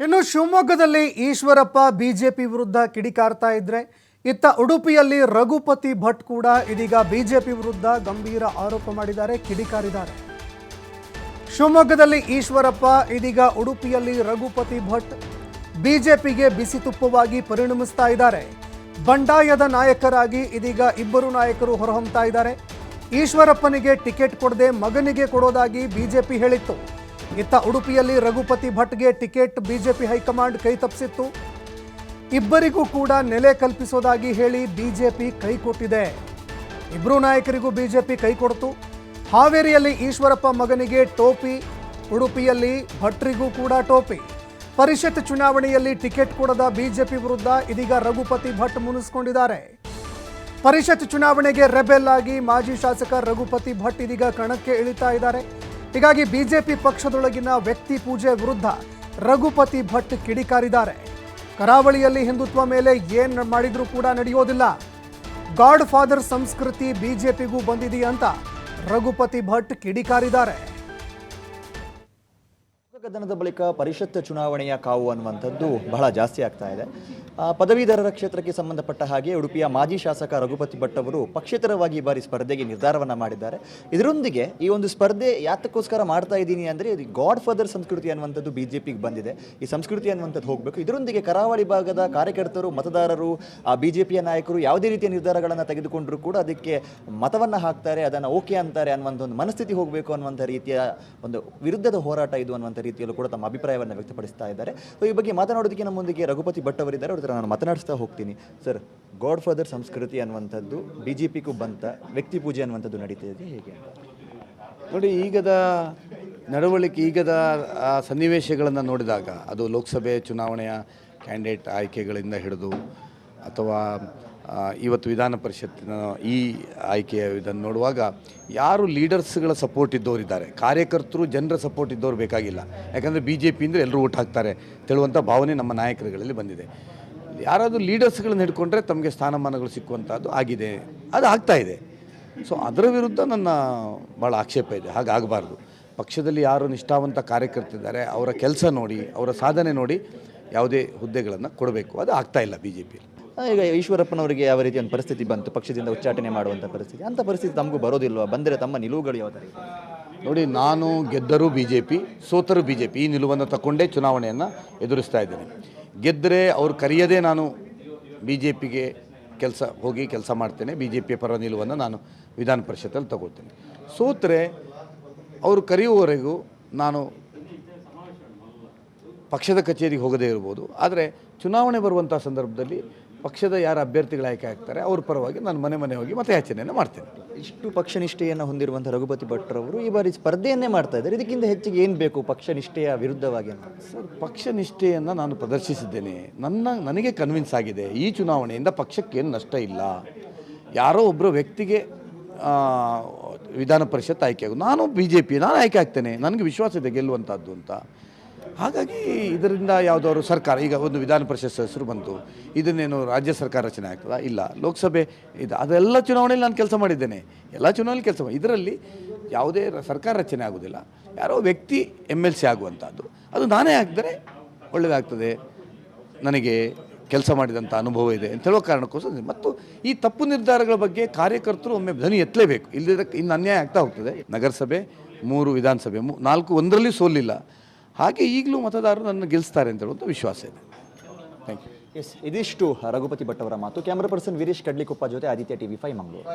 ಇನ್ನು ಶಿವಮೊಗ್ಗದಲ್ಲಿ ಈಶ್ವರಪ್ಪ ಬಿಜೆಪಿ ವಿರುದ್ಧ ಕಿಡಿಕಾರ್ತಾ ಇದ್ರೆ, ಇತ್ತ ಉಡುಪಿಯಲ್ಲಿ ರಘುಪತಿ ಭಟ್ ಕೂಡ ಇದೀಗ ಬಿಜೆಪಿ ವಿರುದ್ಧ ಗಂಭೀರ ಆರೋಪ ಮಾಡಿದ್ದಾರೆ, ಕಿಡಿಕಾರಿದ್ದಾರೆ. ಶಿವಮೊಗ್ಗದಲ್ಲಿ ಈಶ್ವರಪ್ಪ, ಇದೀಗ ಉಡುಪಿಯಲ್ಲಿ ರಘುಪತಿ ಭಟ್ ಬಿಜೆಪಿಗೆ ಬಿಸಿ ತುಪ್ಪವಾಗಿ ಪರಿಣಮಿಸ್ತಾ ಇದ್ದಾರೆ. ಬಂಡಾಯದ ನಾಯಕರಾಗಿ ಇದೀಗ ಇಬ್ಬರು ನಾಯಕರು ಹೊರಹೊಮ್ತಾ ಇದ್ದಾರೆ. ಈಶ್ವರಪ್ಪನಿಗೆ ಟಿಕೆಟ್ ಕೊಡದೆ ಮಗನಿಗೆ ಕೊಡೋದಾಗಿ ಬಿಜೆಪಿ ಹೇಳಿತ್ತು. ಇತ್ತ ಉಡುಪಿಯಲ್ಲಿ ರಘುಪತಿ ಭಟ್ಗೆ ಟಿಕೆಟ್ ಬಿಜೆಪಿ ಹೈಕಮಾಂಡ್ ಕೈ ತಪ್ಪಿಸಿತ್ತು ಇಬ್ಬರಿಗೂ ಕೂಡ ನೆಲೆ ಕಲ್ಪಿಸೋದಾಗಿ ಹೇಳಿ ಬಿಜೆಪಿ ಕೈ ಕೊಟ್ಟಿದೆ. ಇಬ್ಬರು ನಾಯಕರಿಗೂ ಬಿಜೆಪಿ ಕೈ ಕೊಡ್ತು. ಹಾವೇರಿಯಲ್ಲಿ ಈಶ್ವರಪ್ಪ ಮಗನಿಗೆ ಟೋಪಿ, ಉಡುಪಿಯಲ್ಲಿ ಭಟ್ರಿಗೂ ಕೂಡ ಟೋಪಿ. ಪರಿಷತ್ ಚುನಾವಣೆಯಲ್ಲಿ ಟಿಕೆಟ್ ಕೊಡದ ಬಿಜೆಪಿ ವಿರುದ್ಧ ಇದೀಗ ರಘುಪತಿ ಭಟ್ ಮುನಿಸ್ಕೊಂಡಿದ್ದಾರೆ. ಪರಿಷತ್ ಚುನಾವಣೆಗೆ ರೆಬೆಲ್ ಆಗಿ ಮಾಜಿ ಶಾಸಕ ರಘುಪತಿ ಭಟ್ ಇದೀಗ ಕಣಕ್ಕೆ ಇಳಿತಾ ಇದ್ದಾರೆ. ಹೀಗಾಗಿ ಬಿಜೆಪಿ ಪಕ್ಷದೊಳಗಿನ ವ್ಯಕ್ತಿ ಪೂಜೆ ವಿರುದ್ಧ ರಘುಪತಿ ಭಟ್ ಕಿಡಿಕಾರಿದ್ದಾರೆ. ಕರಾವಳಿಯಲ್ಲಿ ಹಿಂದುತ್ವ ಮೇಲೆ ಏನ್ ಮಾಡಿದರೂ ಕೂಡ ನಡೆಯೋದಿಲ್ಲ. ಗಾಡ್ ಫಾದರ್ ಸಂಸ್ಕೃತಿ ಬಿಜೆಪಿಗೂ ಬಂದಿದೆಯಂತ ರಘುಪತಿ ಭಟ್ ಕಿಡಿಕಾರಿದ್ದಾರೆ. ಗದ್ದನದ ಬಳಿಕ ಪರಿಷತ್ ಚುನಾವಣೆಯ ಕಾವು ಅನ್ನುವಂಥದ್ದು ಬಹಳ ಜಾಸ್ತಿ ಆಗ್ತಾ ಇದೆ. ಪದವೀಧರರ ಕ್ಷೇತ್ರಕ್ಕೆ ಸಂಬಂಧಪಟ್ಟ ಹಾಗೆ ಉಡುಪಿಯ ಮಾಜಿ ಶಾಸಕ ರಘುಪತಿ ಭಟ್ ಅವರು ಪಕ್ಷೇತರವಾಗಿ ಈ ಬಾರಿ ಸ್ಪರ್ಧೆಗೆ ನಿರ್ಧಾರವನ್ನ ಮಾಡಿದ್ದಾರೆ. ಇದರೊಂದಿಗೆ ಈ ಒಂದು ಸ್ಪರ್ಧೆ ಯಾತಕ್ಕೋಸ್ಕರ ಮಾಡ್ತಾ ಇದ್ದೀನಿ ಅಂದರೆ ಇದು ಗಾಡ್ ಫಾದರ್ ಸಂಸ್ಕೃತಿ ಅನ್ನುವಂಥದ್ದು ಬಿ ಜೆ ಪಿಗೆ ಬಂದಿದೆ. ಈ ಸಂಸ್ಕೃತಿ ಅನ್ನುವಂಥದ್ದು ಹೋಗಬೇಕು. ಇದರೊಂದಿಗೆ ಕರಾವಳಿ ಭಾಗದ ಕಾರ್ಯಕರ್ತರು, ಮತದಾರರು, ಆ ಬಿ ಜೆ ನಾಯಕರು ಯಾವುದೇ ರೀತಿಯ ನಿರ್ಧಾರಗಳನ್ನು ತೆಗೆದುಕೊಂಡರೂ ಕೂಡ ಅದಕ್ಕೆ ಮತವನ್ನು ಹಾಕ್ತಾರೆ, ಅದನ್ನು ಓಕೆ ಅಂತಾರೆ ಅನ್ನುವಂಥ ಒಂದು ಮನಸ್ಥಿತಿ ಹೋಗಬೇಕು ಅನ್ನುವಂಥ ರೀತಿಯ ಒಂದು ವಿರುದ್ಧದ ಹೋರಾಟ ಇದು ಅನ್ನುವಂಥ ರೀತಿಯಲ್ಲೂ ಕೂಡ ತಮ್ಮ ಅಭಿಪ್ರಾಯವನ್ನು ವ್ಯಕ್ತಪಡಿಸ್ತಾ ಇದ್ದಾರೆ. ಸೊ ಈ ಬಗ್ಗೆ ಮಾತನಾಡೋದಕ್ಕೆ ನಮ್ಮೊಂದಿಗೆ ರಘುಪತಿ ಭಟ್ ಅವರಿದ್ದಾರೆ ಅವ್ರ ನಾನು ಮಾತನಾಡಿಸ್ತಾ ಹೋಗ್ತೀನಿ. ಸರ್ ಗಾಡ್ ಫಾದರ್ ಸಂಸ್ಕೃತಿ ಅನ್ನುವಂಥದ್ದು ಬಿ ಜೆ ಪಿಗೂ ಬಂತ, ವ್ಯಕ್ತಿ ಪೂಜೆ ಅನ್ನುವಂಥದ್ದು ನಡೀತಾ ಇದೆ ಹೇಗೆ? ನೋಡಿ, ಈಗದ ನಡವಳಿಕೆ, ಈಗದ ಸನ್ನಿವೇಶಗಳನ್ನು ನೋಡಿದಾಗ, ಅದು ಲೋಕಸಭೆ ಚುನಾವಣೆಯ ಕ್ಯಾಂಡಿಡೇಟ್ ಆಯ್ಕೆಗಳಿಂದ ಹಿಡಿದು, ಅಥವಾ ಇವತ್ತು ವಿಧಾನ ಪರಿಷತ್ತಿನ ಈ ಆಯ್ಕೆಯ ಇದನ್ನು ನೋಡುವಾಗ ಯಾರು ಲೀಡರ್ಸ್ಗಳ ಸಪೋರ್ಟ್ ಇದ್ದವರಿದ್ದಾರೆ? ಕಾರ್ಯಕರ್ತರು ಜನರ ಸಪೋರ್ಟ್ ಇದ್ದವ್ರು ಬೇಕಾಗಿಲ್ಲ. ಯಾಕಂದರೆ ಬಿ ಜೆ ಪಿಯಿಂದ ಎಲ್ಲರೂ ಓಟ್ ಹಾಕ್ತಾರೆ ತಿಳುವಂಥ ಭಾವನೆ ನಮ್ಮ ನಾಯಕರುಗಳಲ್ಲಿ ಬಂದಿದೆ. ಯಾರಾದರೂ ಲೀಡರ್ಸ್ಗಳನ್ನ ಹಿಡ್ಕೊಂಡ್ರೆ ತಮಗೆ ಸ್ಥಾನಮಾನಗಳು ಸಿಕ್ಕುವಂಥದ್ದು ಆಗಿದೆ. ಅದು ಆಗ್ತಾ ಇದೆ. ಸೊ, ಅದರ ವಿರುದ್ಧ ನನ್ನ ಭಾಳ ಆಕ್ಷೇಪ ಇದೆ. ಹಾಗಾಗಬಾರ್ದು ಪಕ್ಷದಲ್ಲಿ ಯಾರು ನಿಷ್ಠಾವಂತ ಕಾರ್ಯಕರ್ತಿದ್ದಾರೆ ಅವರ ಕೆಲಸ ನೋಡಿ, ಅವರ ಸಾಧನೆ ನೋಡಿ ಯಾವುದೇ ಹುದ್ದೆಗಳನ್ನು ಕೊಡಬೇಕು. ಅದು ಆಗ್ತಾ ಇಲ್ಲ ಬಿ ಜೆ ಪಿಯಲ್ಲಿ ಈಗ ಈಶ್ವರಪ್ಪನವರಿಗೆ ಯಾವ ರೀತಿಯ ಒಂದು ಪರಿಸ್ಥಿತಿ ಬಂತು? ಪಕ್ಷದಿಂದ ಉಚ್ಚಾಟನೆ ಮಾಡುವಂಥ ಪರಿಸ್ಥಿತಿ. ಅಂಥ ಪರಿಸ್ಥಿತಿ ತಮಗೂ ಬರೋದಿಲ್ವಾ? ಬಂದರೆ ತಮ್ಮ ನಿಲುವುಗಳು ಯಾವ ನೋಡಿ, ನಾನು ಗೆದ್ದರೂ ಬಿ ಜೆ ಪಿ ಸೋತರೂ ಬಿ ಜೆ ಪಿ ಈ ನಿಲುವನ್ನು ತಗೊಂಡೇ ಚುನಾವಣೆಯನ್ನು ಎದುರಿಸ್ತಾ ಇದ್ದೇನೆ. ಗೆದ್ದರೆ ಅವ್ರು ಕರೆಯದೇ ನಾನು ಬಿ ಜೆ ಪಿಗೆ ಕೆಲಸ ಹೋಗಿ ಕೆಲಸ ಮಾಡ್ತೇನೆ. ಬಿ ಜೆ ಪಿಯ ಪರ ನಿಲುವನ್ನು ನಾನು ವಿಧಾನ ಪರಿಷತ್ತಲ್ಲಿ ತಗೊಳ್ತೇನೆ. ಸೋತರೆ ಅವರು ಕರೆಯುವವರೆಗೂ ನಾನು ಪಕ್ಷದ ಕಚೇರಿಗೆ ಹೋಗದೇ ಇರ್ಬೋದು. ಆದರೆ ಚುನಾವಣೆ ಬರುವಂಥ ಸಂದರ್ಭದಲ್ಲಿ ಪಕ್ಷದ ಯಾರು ಅಭ್ಯರ್ಥಿಗಳು ಆಯ್ಕೆ ಆಗ್ತಾರೆ ಅವ್ರ ಪರವಾಗಿ ನಾನು ಮನೆ ಮನೆ ಹೋಗಿ ಮತಯಾಚನೆಯನ್ನು ಮಾಡ್ತೇನೆ. ಇಷ್ಟು ಪಕ್ಷ ನಿಷ್ಠೆಯನ್ನು ಹೊಂದಿರುವಂಥ ರಘುಪತಿ ಭಟ್ರವರು ಈ ಬಾರಿ ಸ್ಪರ್ಧೆಯನ್ನೇ ಮಾಡ್ತಾ ಇದ್ದಾರೆ. ಇದಕ್ಕಿಂತ ಹೆಚ್ಚಿಗೆ ಏನು ಬೇಕು ಪಕ್ಷ ನಿಷ್ಠೆಯ ವಿರುದ್ಧವಾಗಿ ಸರ್ ಪಕ್ಷ ನಿಷ್ಠೆಯನ್ನು ನಾನು ಪ್ರದರ್ಶಿಸಿದ್ದೇನೆ. ನನ್ನ ನನಗೆ ಕನ್ವಿನ್ಸ್ ಆಗಿದೆ ಈ ಚುನಾವಣೆಯಿಂದ ಪಕ್ಷಕ್ಕೇನು ನಷ್ಟ ಇಲ್ಲ. ಯಾರೋ ಒಬ್ಬರು ವ್ಯಕ್ತಿಗೆ ವಿಧಾನ ಪರಿಷತ್ ಆಯ್ಕೆ ಆಗೋದು. ನಾನು ಬಿ ಜೆ ಪಿ ನಾನು ಆಯ್ಕೆ ಆಗ್ತೇನೆ. ನನಗೆ ವಿಶ್ವಾಸ ಇದೆ ಗೆಲ್ಲುವಂಥದ್ದು ಅಂತ. ಹಾಗಾಗಿ ಇದರಿಂದ ಯಾವುದಾದ್ರು ಸರ್ಕಾರ, ಈಗ ಒಂದು ವಿಧಾನ ಪರಿಷತ್ ಹೆಸರು ಬಂತು ಇದನ್ನೇನು ರಾಜ್ಯ ಸರ್ಕಾರ ರಚನೆ ಆಗ್ತದಾ? ಇಲ್ಲ. ಲೋಕಸಭೆ ಇದು. ಅದೆಲ್ಲ ಚುನಾವಣೆಯಲ್ಲಿ ನಾನು ಕೆಲಸ ಮಾಡಿದ್ದೇನೆ. ಎಲ್ಲ ಚುನಾವಣೆಯಲ್ಲಿ ಕೆಲಸ ಮಾಡಿ. ಇದರಲ್ಲಿ ಯಾವುದೇ ಸರ್ಕಾರ ರಚನೆ ಆಗೋದಿಲ್ಲ ಯಾರೋ ವ್ಯಕ್ತಿ ಎಂ ಎಲ್ ಸಿ ಆಗುವಂಥದ್ದು. ಅದು ನಾನೇ ಆಗಿದ್ದರೆ ಒಳ್ಳೆಯದಾಗ್ತದೆ. ನನಗೆ ಕೆಲಸ ಮಾಡಿದಂಥ ಅನುಭವ ಇದೆ ಅಂತ ಹೇಳೋ ಕಾರಣಕ್ಕೋಸ್ಕರ ಮತ್ತು ಈ ತಪ್ಪು ನಿರ್ಧಾರಗಳ ಬಗ್ಗೆ ಕಾರ್ಯಕರ್ತರು ಒಮ್ಮೆ ಧ್ವನಿ ಎತ್ತಲೇಬೇಕು. ಇಲ್ಲದಕ್ಕೆ ಇನ್ನು ಅನ್ಯಾಯ ಆಗ್ತಾ ಹೋಗ್ತದೆ. ನಗರಸಭೆ, ಮೂರು ವಿಧಾನಸಭೆ ನಾಲ್ಕು ಒಂದರಲ್ಲಿ ಸೋಲಿಲ್ಲ. ಹಾಗೆ ಈಗಲೂ ಮತದಾರರು ನನ್ನ ಗೆಲ್ಲಿಸ್ತಾರೆ ಅಂತ ಹೇಳುವಂಥ ವಿಶ್ವಾಸ ಇದೆ. ಥ್ಯಾಂಕ್ ಯು ಎಸ್ ಇದಿಷ್ಟು ರಘುಪತಿ ಭಟ್ ಅವರ ಮಾತು. ಕ್ಯಾಮ್ರಾ ಪರ್ಸನ್ ವೀರೇಶ್ ಕಡ್ಲಿಕೊಪ್ಪ ಜೊತೆ ಆದಿತ್ಯ ಟಿವಿ ಫೈವ್ ಮಂಗಳೂರು.